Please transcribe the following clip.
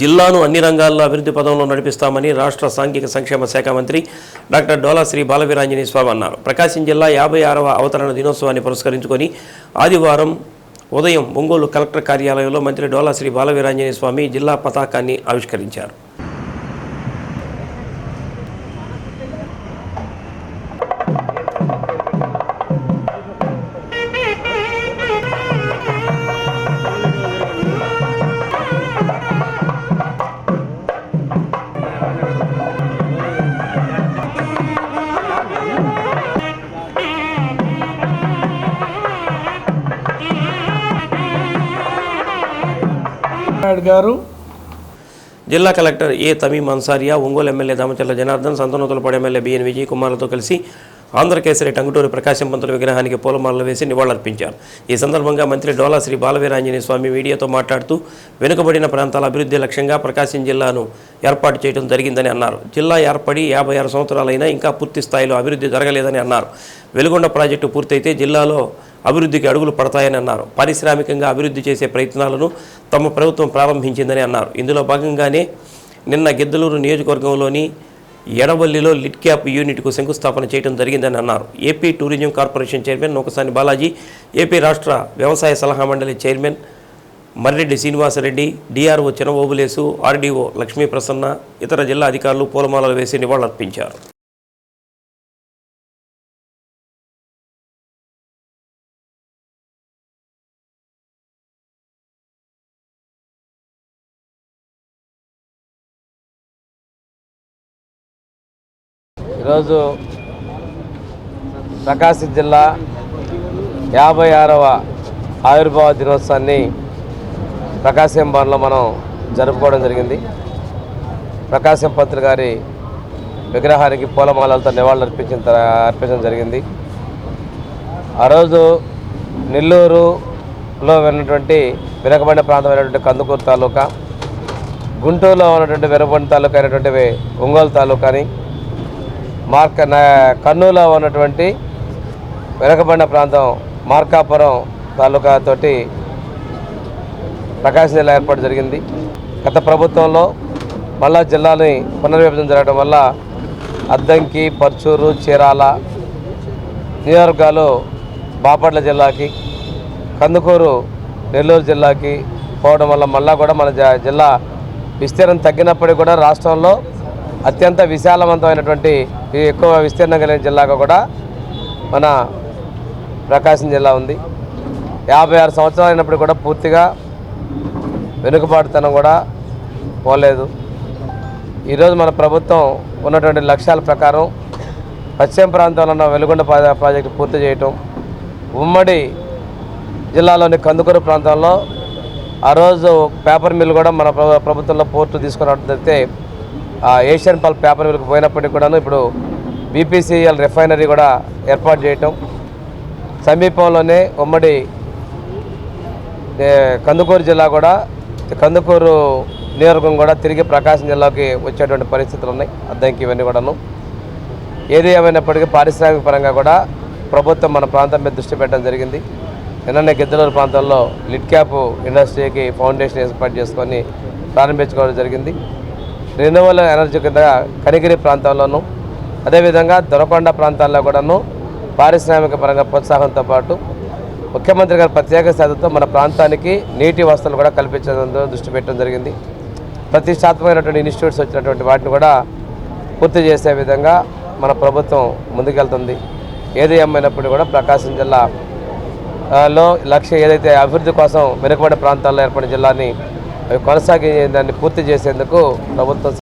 జిల్లాను అన్ని రంగాల్లో అభివృద్ధి పదంలో నడిపిస్తామని రాష్ట్ర సాంఘిక సంక్షేమ శాఖ మంత్రి డాక్టర్ డోలా శ్రీ బాలవీరాంజనేయ స్వామి అన్నారు. ప్రకాశం జిల్లా యాభై ఆరవ అవతరణ దినోత్సవాన్ని పురస్కరించుకొని ఆదివారం ఉదయం ఒంగోలు కలెక్టర్ కార్యాలయంలో మంత్రి డోలా శ్రీ బాలవీరాంజనేయ స్వామి జిల్లా పతాకాన్ని ఆవిష్కరించారు. గారు జిల్లా collector A Tameem Ansariya Ongole MLA Damacharla Janardhan Santhanuthalapadu MLA BN Vijay కుమార్లతో కలిసి ఆంధ్రకేసరి టంగుటూరి ప్రకాశం పంతుల విగ్రహానికి పూలమాలలు వేసి నివాళులర్పించారు. ఈ సందర్భంగా మంత్రి డోలా శ్రీ బాలవీరాంజనేయ స్వామి మీడియాతో మాట్లాడుతూ వెనుకబడిన ప్రాంతాల అభివృద్ధి లక్ష్యంగా ప్రకాశం జిల్లాను ఏర్పాటు చేయడం జరిగిందని అన్నారు. జిల్లా ఏర్పడి యాభై ఆరు సంవత్సరాలైనా ఇంకా పూర్తి స్థాయిలో అభివృద్ధి జరగలేదని అన్నారు. వెలుగొండ ప్రాజెక్టు పూర్తయితే జిల్లాలో అభివృద్ధికి అడుగులు పడతాయని అన్నారు. పారిశ్రామికంగా అభివృద్ధి చేసే ప్రయత్నాలను తమ ప్రభుత్వం ప్రారంభించిందని అన్నారు. ఇందులో భాగంగానే నిన్న గిద్దలూరు నియోజకవర్గంలోని ఎడవల్లిలో లిడ్ క్యాప్ యూనిట్కు శంకుస్థాపన చేయడం జరిగిందని అన్నారు. AP tourism corporation chairman Nukasani Balaji AP రాష్ట్ర వ్యవసాయ సలహా మండలి chairman Marreddy Srinivasareddy DRO Chinabobulesu RDO Lakshmi Prasanna ఇతర జిల్లా అధికారులు పూలమాలలు వేసి నివాళులర్పించారు. ఈరోజు ప్రకాశం జిల్లా యాభై ఆరవ ఆవిర్భావ దినోత్సవాన్ని ప్రకాశం భవన్లో మనం జరుపుకోవడం జరిగింది. ప్రకాశం పంతులు గారి విగ్రహానికి పూలమాలలతో నివాళులు అర్పించిన తర- అర్పించడం జరిగింది. ఆ రోజు నెల్లూరులో ఉన్నటువంటి వెనుకబడిన ప్రాంతమైనటువంటి కందుకూరు తాలూకా గుంటూరులో ఉన్నటువంటి వెనుకబడిన తాలూకా అయినటువంటి ఒంగోలు తాలూకాని మార్క కర్నూలులో ఉన్నటువంటి వెనకబడిన ప్రాంతం మార్కాపురం తాలూకాతోటి ప్రకాశం జిల్లా ఏర్పాటు జరిగింది. గత ప్రభుత్వంలో మళ్ళా జిల్లాని పునర్విభజన జరగడం వల్ల అద్దంకి పర్చూరు చీరాల నియోజకవర్గాలు బాపట్ల జిల్లాకి కందుకూరు నెల్లూరు జిల్లాకి పోవడం వల్ల మళ్ళా కూడా మన జిల్లా విస్తీర్ణం తగ్గినప్పటికీ కూడా రాష్ట్రంలో అత్యంత విశాలవంతమైనటువంటి ఎక్కువ విస్తీర్ణం కలిగిన జిల్లాగా కూడా మన ప్రకాశం జిల్లా ఉంది. యాభై ఆరు సంవత్సరాలు అయినప్పుడు కూడా పూర్తిగా వెనుకబాటుతనం కూడా పోలేదు. ఈరోజు మన ప్రభుత్వం ఉన్నటువంటి లక్ష్యాల ప్రకారం పశ్చిమ ప్రాంతంలో ఉన్న వెలుగొండ ప్రాజెక్టు పూర్తి చేయటం ఉమ్మడి జిల్లాలోని కందుకూరు ప్రాంతంలో ఆ రోజు పేపర్ మిల్ కూడా మన ప్రభుత్వంలో పోర్టు తీసుకున్నట్లయితే ఏషియన్ పల్ప్ పేపర్ మిల్కి పోయినప్పటికీ కూడాను ఇప్పుడు బీపీసీఎల్ రిఫైనరీ కూడా ఏర్పాటు చేయటం. సమీపంలోనే ఉమ్మడి కందుకూరు జిల్లా కూడా కందుకూరు నియోజకవర్గం కూడా తిరిగి ప్రకాశం జిల్లాకి వచ్చేటువంటి పరిస్థితులు ఉన్నాయి. అద్దంకి ఇవన్నీ కూడాను. ఏది ఏమైనప్పటికీ పారిశ్రామిక పరంగా కూడా ప్రభుత్వం మన ప్రాంతం మీద దృష్టి పెట్టడం జరిగింది. నిన్ననే గిద్దలూరు ప్రాంతంలో లిడ్ క్యాప్ ఇండస్ట్రీకి ఫౌండేషన్ ఏర్పాటు చేసుకొని ప్రారంభించుకోవడం జరిగింది. రెన్యువల్ ఎనర్జీ కింద కనిగిరి ప్రాంతంలోనూ అదేవిధంగా దొరకొండ ప్రాంతాల్లో కూడాను పారిశ్రామిక పరంగా ప్రోత్సాహంతో పాటు ముఖ్యమంత్రి గారి ప్రత్యేక శ్రద్ధతో మన ప్రాంతానికి నీటి వసతులు కూడా కల్పించడం దృష్టి పెట్టడం జరిగింది. ప్రతిష్టాత్మకమైనటువంటి ఇన్స్టిట్యూట్స్ వచ్చినటువంటి వాటిని కూడా పూర్తి చేసే విధంగా మన ప్రభుత్వం ముందుకెళ్తుంది. ఏది ఏమైనప్పుడు కూడా ప్రకాశం జిల్లా లో లక్ష్యం ఏదైతే అభివృద్ధి కోసం వెనుకబడిన ప్రాంతాల్లో ఏర్పడిన జిల్లాని అవి కొనసాగి దాన్ని పూర్తి చేసేందుకు ప్రభుత్వం